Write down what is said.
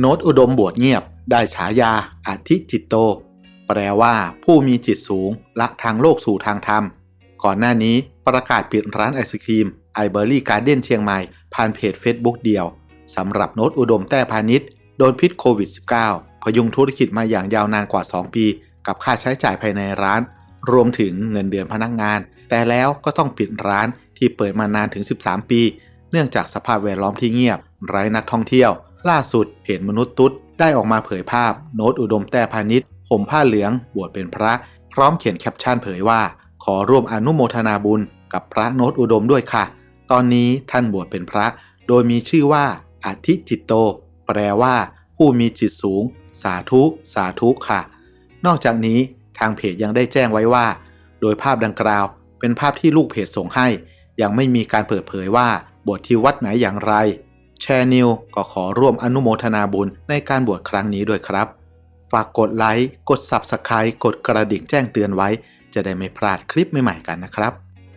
โน้ตอุดมบวชเงียบ ได้ฉายาอธิจิตโต แปลว่า ผู้มีจิตสูงละทางโลกสู่ทางธรรม ก่อนหน้านี้ประกาศปิดร้านไอศครีมไอเบอรี่การ์เด้นเชียงใหม่ ผ่านเพจ Facebook เดียวสำหรับโน้ตอุดมแต้พาณิชย์โดนพิษโควิด -19 พยุงธุรกิจมาอย่างยาวนานกว่า 2 ปี กับค่าใช้จ่ายภายในร้าน รวมถึงเงินเดือนพนักงาน แต่แล้วก็ต้องปิดร้านที่เปิดมานานถึง 13 ปี เนื่องจากสภาพแวดล้อมที่เงียบ ไร้นักท่องเที่ยว ล่าสุดเพจมนุษย์ตุ๊ดได้ออกมาเผยภาพโน้ตอุดมแต้พาณิชย์ห่มผ้าเหลืองบวชเป็นพระพร้อมเขียนแคปชั่นเผยว่า ขอร่วมอนุโมทนาบุญกับพระโน้ตอุดมด้วยค่ะ ตอนนี้ท่านบวชเป็นพระ โดยมีชื่อว่าอธิจิตโต แปลว่า ผู้มีจิตสูง สาธุ สาธุค่ะ นอกจากนี้ทางเพจยังได้แจ้งไว้ว่า โดยภาพดังกล่าว เป็นภาพที่ลูกเพจส่งให้ ยังไม่มีการเปิดเผยว่าบวชที่วัดไหนอย่างไร แชร์นิวก็ขอร่วมอนุโมทนาบุญในการบวชครั้งนี้ด้วยครับ ฝากกดไลค์ กด Subscribe กดกระดิ่งแจ้งเตือนไว้ จะได้ไม่พลาดคลิปใหม่ๆกันนะครับ